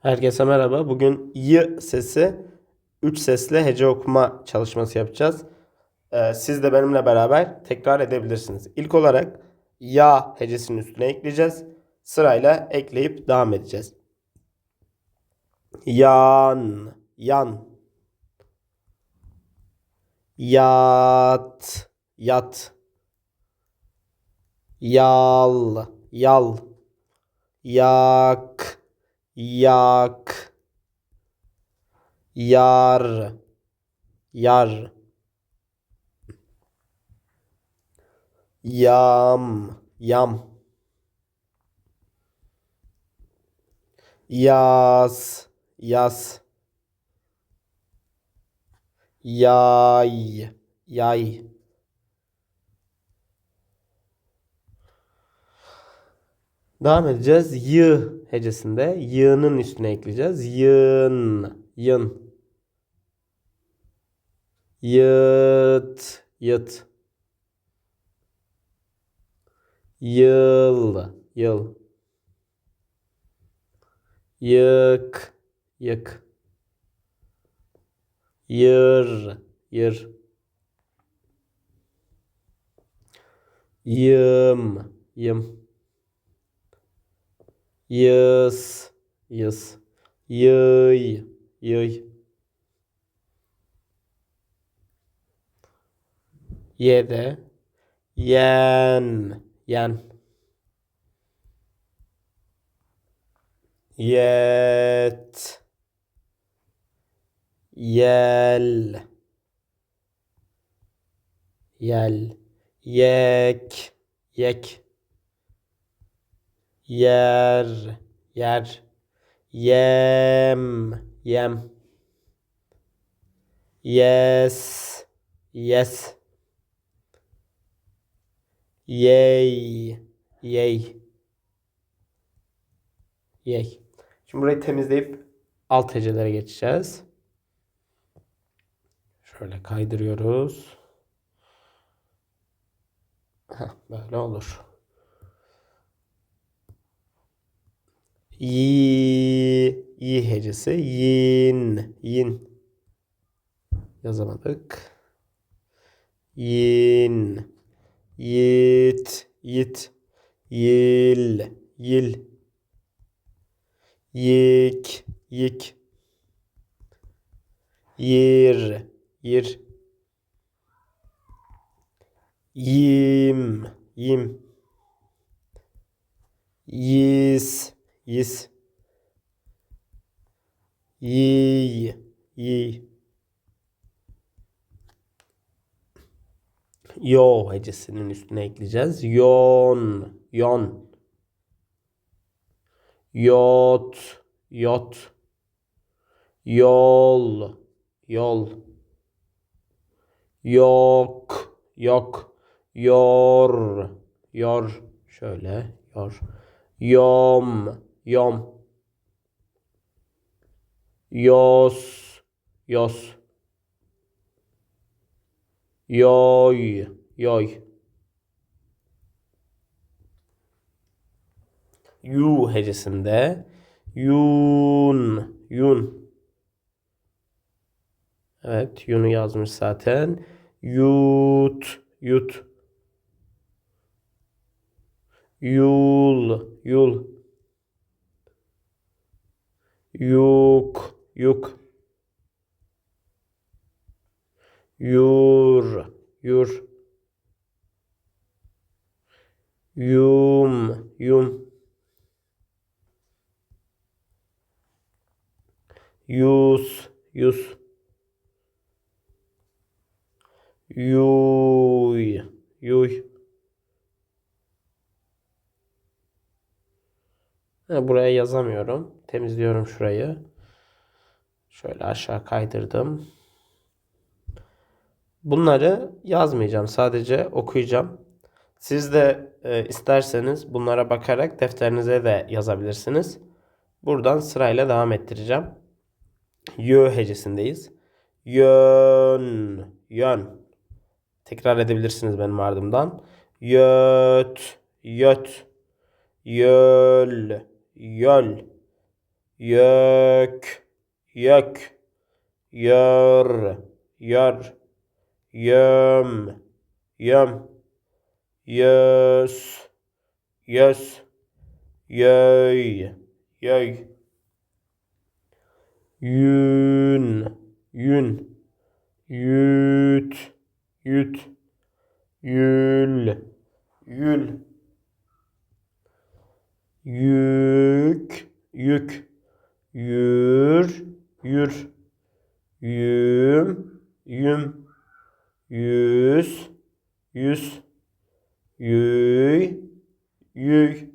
Herkese merhaba. Bugün y sesi 3 sesle hece okuma çalışması yapacağız. Ee, siz de benimle beraber tekrar edebilirsiniz. İlk olarak ya hecesinin üstüne ekleyeceğiz. Sırayla ekleyip devam edeceğiz. Yan, yan. Yat, yat. Yal, yal. Yak, yak. Yar. Yar. Yam. Yam. Yaz. Yaz. Yay. Yay Devam edeceğiz. Y hecesinde y'nın üstüne ekleyeceğiz. Yın, yın. Yıt, yıt. Yıl, yıl. Yık, yık. Yır, yır. Yım, yım. Yız, yız. Yıy, yıy. Yede. Yen, yen. Yet. Yel. Yel. Yek. Yek. Yer, yer. Yem, yem. Yes, yes. Yey, yey. Yey. Şimdi burayı temizleyip alt hecelere geçeceğiz. Şöyle kaydırıyoruz. Heh, böyle olur. Yi, yi hecesi. Yin, yin. Yazamadık. Yin. Yit, yit. Yil, yil. Yik, yik. Yir, yir. Yim, yim. Yis, Yis. Yiy. Yiy. Yo hecesinin üstüne ekleyeceğiz. Yon. Yon. Yot. Yot. Yol. Yol. Yok. Yok. Yor. Yor. Şöyle. Yor. Yom. Yom. Yos. Yos. Yoy. Yoy. Yu hecesinde yun. Yun. Evet, yunu yazmış zaten. Yut. Yut. Yul. Yul. Yuk, yuk. Yur, yur. Yum, yum. Yus, yus. Yuy, yuy. Ha, buraya yazamıyorum. Temizliyorum şurayı. Şöyle aşağı kaydırdım. Bunları yazmayacağım. Sadece okuyacağım. Siz de e, isterseniz bunlara bakarak defterinize de yazabilirsiniz. Buradan sırayla devam ettireceğim. Yö hecesindeyiz. Yön, yön. Tekrar edebilirsiniz benim ardımdan. Yöt, yöt. Yöl, yöl. Yök. Yök. Yör. Yör. Yöm. Yöm. Yös. Yös. Yöy. Yöy. Yün. Yün. Yüt. Yüt. Yül. Yül. Yük. Yük. Yür. Yür. Yüm. Yüm. Yüz. Yüz. Yüy. Yüy.